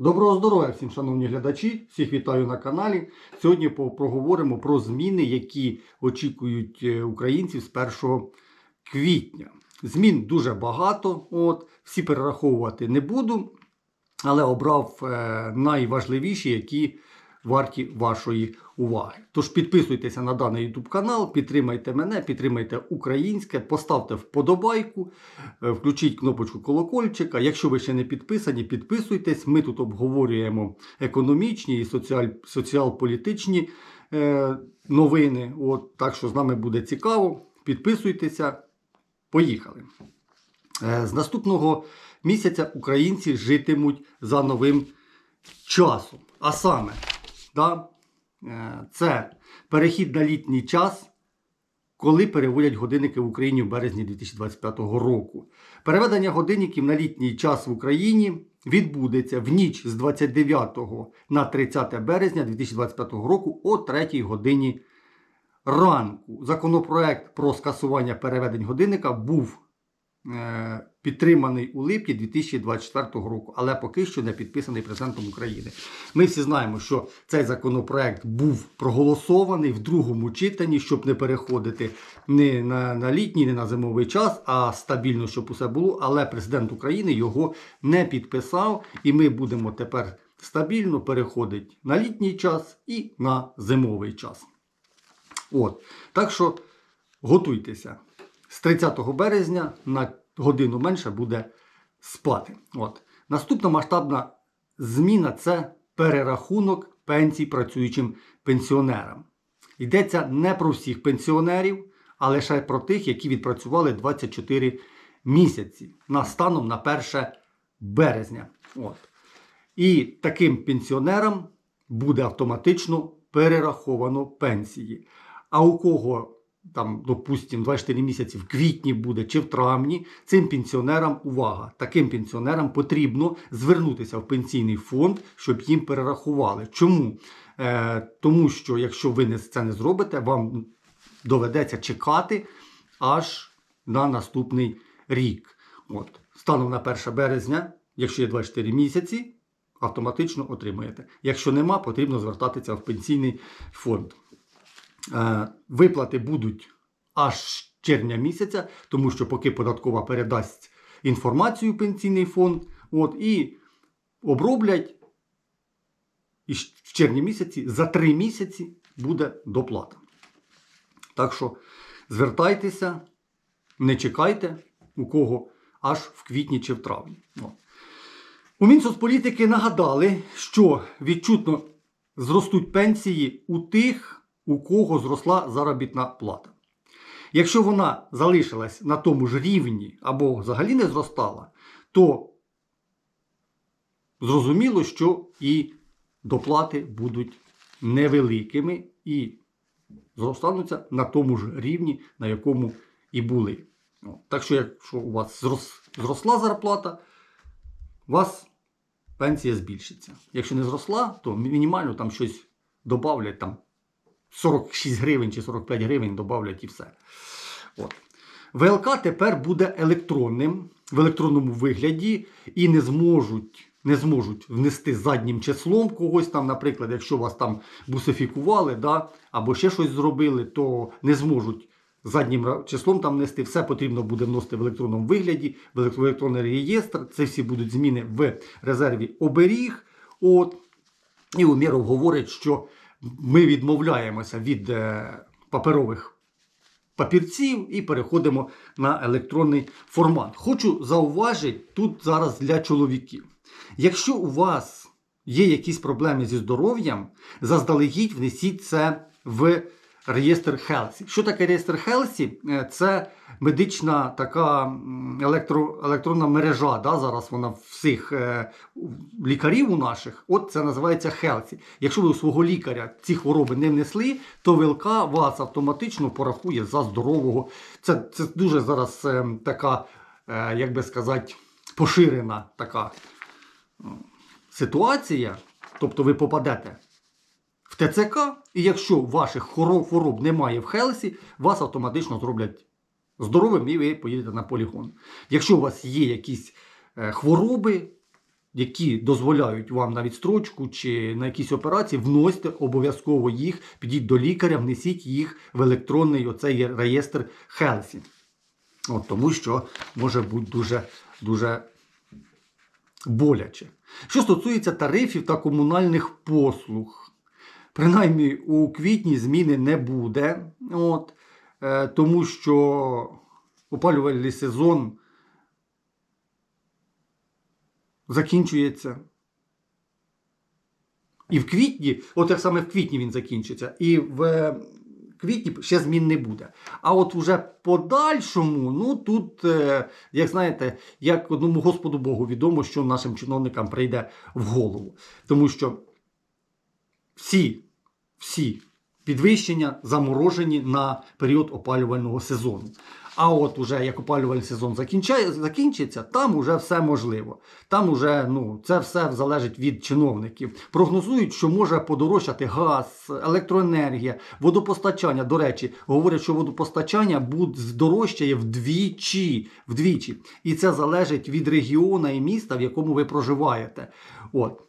Доброго здоров'я всім, шановні глядачі! Всіх вітаю на каналі. Сьогодні проговоримо про зміни, які очікують е, українців з 1 квітня. Змін дуже багато. От, всі перераховувати не буду, але обрав е, найважливіші, які варті вашої уваги. Тож підписуйтеся на даний YouTube канал, підтримайте мене, підтримайте українське, поставте вподобайку, е, включіть кнопочку колокольчика. Якщо ви ще не підписані, підписуйтесь. Ми тут обговорюємо економічні і соціал-політичні е, новини. От, так що з нами буде цікаво. Підписуйтеся. Поїхали. Е, З наступного місяця українці житимуть за новим часом. А саме, да, е, це перехід на літній час, коли переводять годинники в Україні в березні 2025 року. Переведення годинників на літній час в Україні відбудеться в ніч з 29 на 30 березня 2025 року о 3 годині ранку. Законопроект про скасування переведень годинника був підтриманий у липні 2024 року, але поки що не підписаний президентом України. Ми всі знаємо, що цей законопроект був проголосований в другому читанні, щоб не переходити не на, на літній, не на зимовий час, а стабільно, щоб усе було. Але президент України його не підписав, і ми будемо тепер стабільно переходити на літній час і на зимовий час. От. Так що готуйтеся. З 30 березня на годину менше буде спати. От. Наступна масштабна зміна це перерахунок пенсій працюючим пенсіонерам. Йдеться не про всіх пенсіонерів, а лише про тих, які відпрацювали 24 місяці на станом на 1 березня. От. І таким пенсіонерам буде автоматично перераховано пенсії. А у кого там, допустимо, 24 місяці в квітні буде чи в травні, цим пенсіонерам увага. Таким пенсіонерам потрібно звернутися в пенсійний фонд, щоб їм перерахували. Чому? Е, тому що якщо ви це не зробите, вам доведеться чекати аж на наступний рік. От. Станом на 1 березня, якщо є 24 місяці, автоматично отримуєте. Якщо нема, потрібно звертатися в пенсійний фонд. Е, Виплати будуть аж з червня місяця, тому що поки податкова передасть інформацію пенсійний фонд, от, і оброблять, і в червні місяці за три місяці буде доплата. Так що звертайтеся, не чекайте, у кого аж в квітні чи в травні. У Мінсоцполітики нагадали, що відчутно зростуть пенсії у тих, у кого зросла заробітна плата. Якщо вона залишилась на тому ж рівні або взагалі не зростала, то зрозуміло, що і доплати будуть невеликими і зростануться на тому ж рівні, на якому і були. Так що, якщо у вас зросла зарплата, у вас пенсія збільшиться. Якщо не зросла, то мінімально там щось додавлять, там 46 гривень чи 45 гривень додавлять і все. От. ВЛК тепер буде електронним в електронному вигляді і не зможуть. Не зможуть внести заднім числом когось там, наприклад, якщо вас там бусифікували, да, або ще щось зробили, то не зможуть заднім числом там внести. Все потрібно буде вносити в електронному вигляді, в електронний реєстр. Це всі будуть зміни в резерві оберіг. От. І Умєров говорить, що ми відмовляємося від е, паперових папірців і переходимо на електронний формат. Хочу зауважити тут зараз для чоловіків. Якщо у вас є якісь проблеми зі здоров'ям, заздалегідь внесіть це в реєстр Хелсі. Що таке реєстр Хелсі? Е, Це медична така електро, електронна мережа. Да? Зараз вона всіх е, лікарів у наших. От це називається Хелсі. Якщо ви у свого лікаря ці хвороби не внесли, то ВЛК вас автоматично порахує за здорового. Це, це дуже зараз е, така, е, як би сказати, поширена така ситуація, тобто ви попадете ТЦК, і якщо ваших хвороб, немає в Хелсі, вас автоматично зроблять здоровим і ви поїдете на полігон. Якщо у вас є якісь е, хвороби, які дозволяють вам на відстрочку чи на якісь операції, вносьте обов'язково їх, підіть до лікаря, внесіть їх в електронний оцей реєстр Хелсі. От, тому що може бути дуже, дуже боляче. Що стосується тарифів та комунальних послуг, принаймні у квітні зміни не буде, от, е, тому що опалювальний сезон закінчується. І в квітні, от як саме в квітні він закінчиться, і в е, квітні ще змін не буде. А от уже подальшому, ну тут, е, як знаєте, як одному Господу Богу відомо, що нашим чиновникам прийде в голову. Тому що всі, всі підвищення заморожені на період опалювального сезону. А от уже як опалювальний сезон закінчиться, там уже все можливо. Там уже ну, це все залежить від чиновників. Прогнозують, що може подорожчати газ, електроенергія, водопостачання. До речі, говорять, що водопостачання здорожчає вдвічі, вдвічі. І це залежить від регіону і міста, в якому ви проживаєте. От.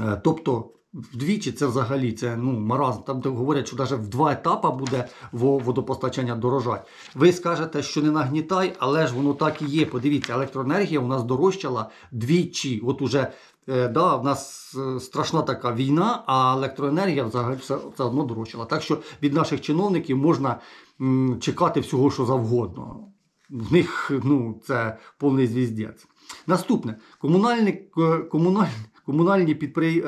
Е, Тобто вдвічі це взагалі це ну, маразм. Там де говорять, що навіть в два етапи буде водопостачання дорожати. Ви скажете, що не нагнітай, але ж воно так і є. Подивіться, електроенергія у нас дорожчала двічі. От уже е, да, в нас е, страшна така війна, а електроенергія взагалі все, все одно дорожчала. Так що від наших чиновників можна м, чекати всього, що завгодно. В них ну, це повний звіздець. Наступне комунальні, е, комунальні, комунальні підпри...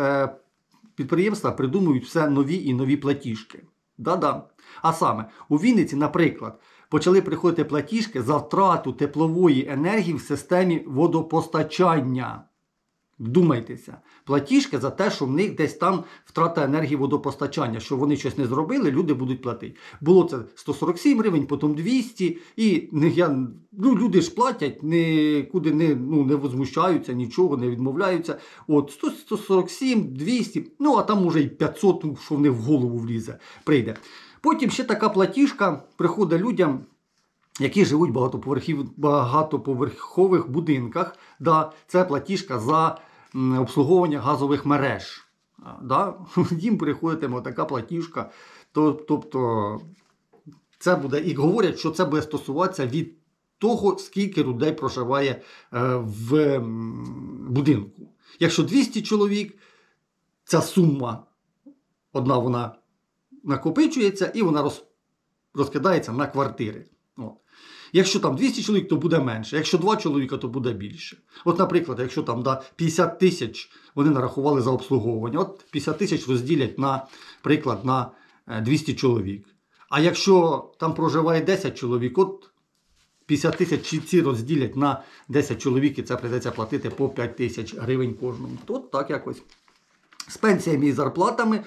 підприємства придумують все нові і нові платіжки. Да-да. А саме, у Вінниці, наприклад, почали приходити платіжки за втрату теплової енергії в системі водопостачання. Вдумайтеся, платіжки за те, що в них десь там втрата енергії водопостачання, що вони щось не зробили, люди будуть платити. Було це 147 гривень, потім 200, і не, я, ну, люди ж платять, нікуди не, ну, не возмущаються, нічого, не відмовляються. От 100, 147, 200, ну а там уже і 500, ну, що в них в голову влізе, прийде. Потім ще така платіжка приходить людям які живуть в багатоповерхових будинках. Да, це платіжка за обслуговування газових мереж. Да? Їм приходитиме така платіжка. Тобто це буде, і говорять, що це буде стосуватися від того, скільки людей проживає е, в будинку. Якщо 200 чоловік, ця сума одна вона накопичується і вона розкидається на квартири. От. Якщо там 200 чоловік, то буде менше. Якщо 2 чоловіка, то буде більше. От, наприклад, якщо там да, 50 тисяч вони нарахували за обслуговування, от 50 тисяч розділять на приклад на е, 200 чоловік. А якщо там проживає 10 чоловік, от 50 тисяч ці розділять на 10 чоловік, і це прийдеться платити по 5 тисяч гривень кожному. Тут так якось. З пенсіями і зарплатами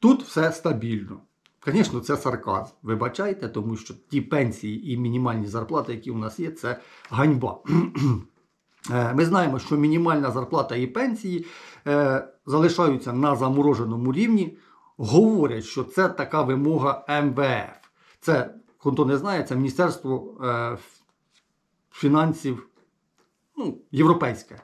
тут все стабільно. Звісно, це сарказм. Вибачайте, тому що ті пенсії і мінімальні зарплати, які у нас є, це ганьба. Е, Ми знаємо, що мінімальна зарплата і пенсії е, залишаються на замороженому рівні. Говорять, що це така вимога МВФ. Це, хто не знає, це Міністерство е, фінансів ну, європейське,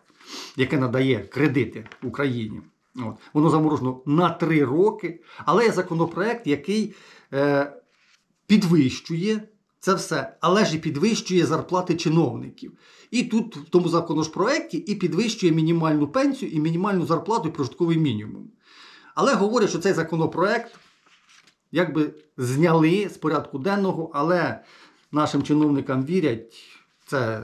яке надає кредити Україні. От. Воно заморожено на три роки, але є законопроект, який е, підвищує це все, але ж і підвищує зарплати чиновників. І тут в тому законопроекті і підвищує мінімальну пенсію, і мінімальну зарплату, і прожитковий мінімум. Але говорять, що цей законопроект якби зняли з порядку денного, але нашим чиновникам вірять, це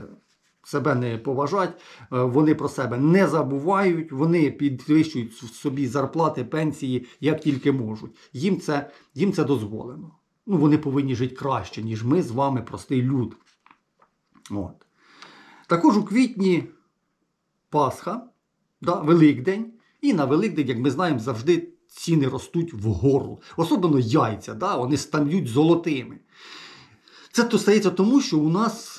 себе не поважать, е, вони про себе не забувають, вони підвищують собі зарплати, пенсії як тільки можуть. Їм це, їм це дозволено. Ну, вони повинні жити краще, ніж ми з вами, простий люд. От. Також у квітні Пасха, да, Великдень. І на Великдень, як ми знаємо, завжди ціни ростуть вгору. Особливо яйця, да, вони стають золотими. Це то стається тому, що у нас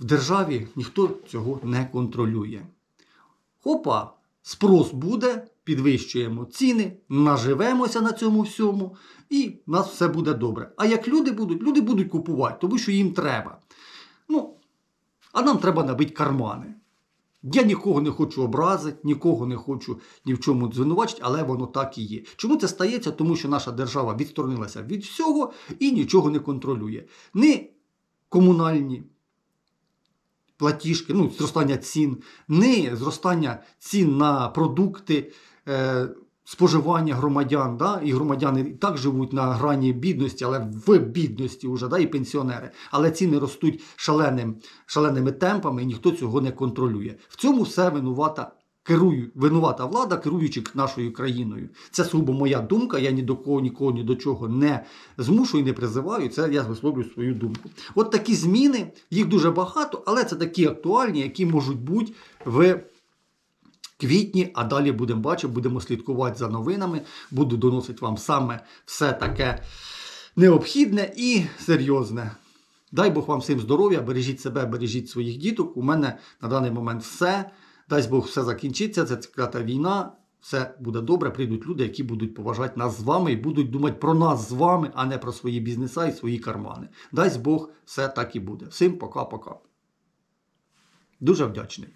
в державі ніхто цього не контролює. Хопа, спрос буде, підвищуємо ціни, наживемося на цьому всьому, і в нас все буде добре. А як люди будуть, люди будуть купувати, тому що їм треба. Ну, а нам треба набити кармани. Я нікого не хочу образити, нікого не хочу ні в чому звинувачити, але воно так і є. Чому це стається? Тому що наша держава відсторонилася від всього і нічого не контролює. Ні комунальні платіжки, ну, зростання цін, не зростання цін на продукти. Е, Споживання громадян, да? і громадяни і так живуть на грані бідності, але в бідності вже, да? і пенсіонери. Але ціни ростуть шаленим, шаленими темпами, і ніхто цього не контролює. В цьому все винувата керую, винувата влада, керуючи нашою країною. Це сугубо моя думка. Я ні до кого, нікого, ні до чого не змушую, не призиваю. Це я висловлюю свою думку. От такі зміни, їх дуже багато, але це такі актуальні, які можуть бути в квітні, а далі будемо бачити, будемо слідкувати за новинами. Буду доносити вам саме все таке необхідне і серйозне. Дай Бог вам всім здоров'я, бережіть себе, бережіть своїх діток. У мене на даний момент все. Дай Бог все закінчиться. Це клята війна. Все буде добре. Прийдуть люди, які будуть поважати нас з вами і будуть думати про нас з вами, а не про свої бізнеса і свої кармани. Дасть Бог, все так і буде. Всім пока-пока. Дуже вдячний.